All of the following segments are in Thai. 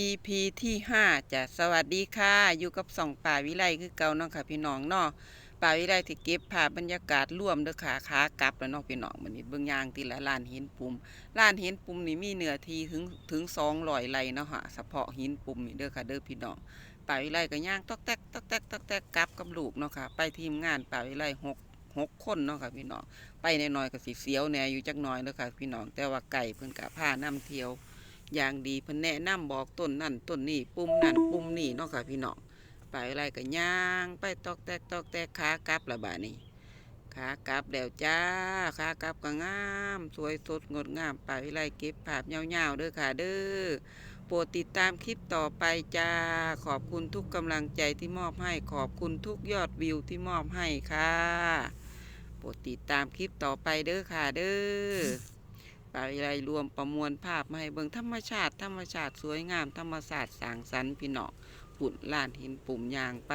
EP ที่ห้าจะสวัสดีค่ะ อยู่กับสองป่าวิไลคือเก่าเนาะค่ะพี่น้องเนาะป่าวิไลที่เก็บภาพบรรยากาศร่วมเด้อค่ะขากลับแล้วเนาะพี่น้องมันนี้เบิ่งยางทีละล้านหินปุ่มล้านหินปุ่มนี่มีเนื้อที่ถึงถึงสองร้อยไร่เนาะคะเฉพาะหินปุ่มนี่เด้อค่ะเด้อพี่น้องป่าวิไลก็ย่างตอกแตกตอกแตกตอกแตกกลับกับลูกเนาะค่ะ ไปทีมงานป่าวิไลหกหกคนเนาะค่ะพี่น้องไปในน้อยก็สิเสียวแน่อยู่จักน่อยเด้อค่ะพี่น้องแต่ว่าไก่เพิ่นกะพานํเที่ยว อย่างดีเพิ่นแนะนำบอกต้นนั่นต้นนี่ปุ่มนั่นปุ่มนี่เนาะค่ะพี่น้องไปอะไรก็ย่างไปตอกแตกตอกแตกขากลับละบาดนี้ขากลับแล้วจ้าขากลับก็งาม สวยสดงดงามไปอะไรเก็บภาพยาวๆเด้อค่ะเด้อโปรดติดตามคลิปต่อไปจ้าขอบคุณทุกกำลังใจที่มอบให้ขอบคุณทุกยอดวิวที่มอบให้ค่ะโปรดติดตามคลิปต่อไปเด้อค่ะเด้อ ไปไรรวมประมวลภาพมาให้เบิ่งธรรมชาติ ธรรมชาติสวยงาม ธรรมศาสตร์สางสรรค์พี่น้องปุ่นล้านหินปุ่มยางไป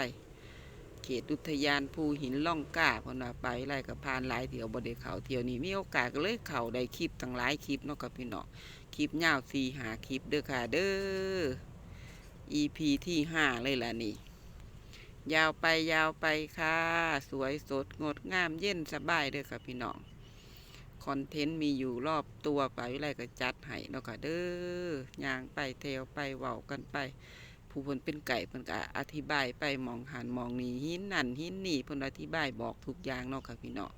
เขตอุทยานภูหินล่องกล้าเพนว่าไปไรกับพานหลายเที่ยวบด้เขาเที่ยวนี้มีโอกาสก็เลยเขาได้คลิปตั้งหลายคลิปเนาะกับพี่น้องคลิปยาวสี่หาคลิปเด้อค่ะเด้อ EP ที่ห้าเลยล่ะนี่ยาวไปยาวไปค่ะ สวยสดงดงามเย็นสบายเด้อค่ะพี่น้อง คอนเทนต์มีอยู่รอบตัวไปวิไลก็จัดให้เนาะค่ะเด้อย่างไปเทวไปเว้ากันไป ผู้เพิ่นเป็นไก่เพิ่นก็อธิบายไปมองหันมองนี่หินนั่นหินนี่เพิ่นอธิบายบอกทุกอย่างเนาะค่ะพี่เน้อง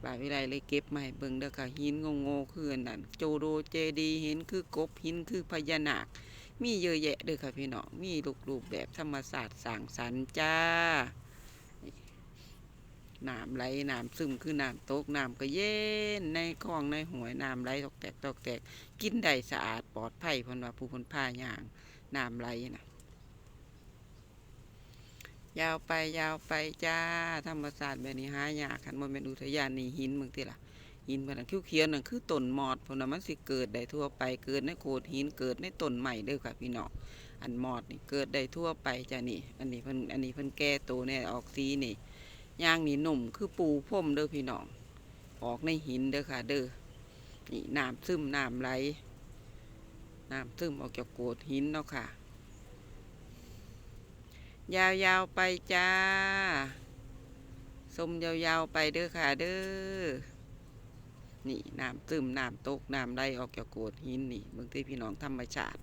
ไปวิไลเลยเก็บมาให้เบิ่งเด้อค่ะหินโง่ๆคืออันนั่นโจโดเจดีหินคือกบหินคือพญานาค มีเยอะแยะเด้อค่ะพี่เน้องมีรูปแบบธรรมศาสตร์สร้างสรรค์จ้า น้ำไหลน้ำซึมคือน้ำตกน้ำก็เย็นในคลองในห้วยน้ำไหลตอกแตกตอกแตก กินได้สะอาดปลอดภัยเพนว่าผู้คนผ้าย่างน้ำไหลนะยาวไปยาวไปจ้าธรรมศาสตร์แบบนี้หายากคันบ่แม่นอุทยานนี่หินเมืองติล่ะหินมันคิ้วเขียวนั่นคือต้นมอดเพนว่ามันสิเกิดได้ทั่วไปเกิดในโขดหินเกิดในต้นใหม่เด้อค่ะพี่น้องอันมอดนี่เกิดได้ทั่วไปจ้านี่ อันนี้เพิ่นอันนี้เพิ่นแก่โตเนี่ยออกสีนี่ ย่างนี่หนุ่มคือปูพรมเด้อพี่น้อง ออกในหินเด้อค่ะ เด้อนี่น้ำซึมน้ำไหลน้ำซึมออกจากโกดหินเนาะค่ะ ยาวๆไปจ้าสมยาวๆไปเด้อค่ะเด้อนี่น้ำซึมน้ำตกน้ำไหลออกจากโกดหินนี่เบางทีพี่น้องธรรมชาติ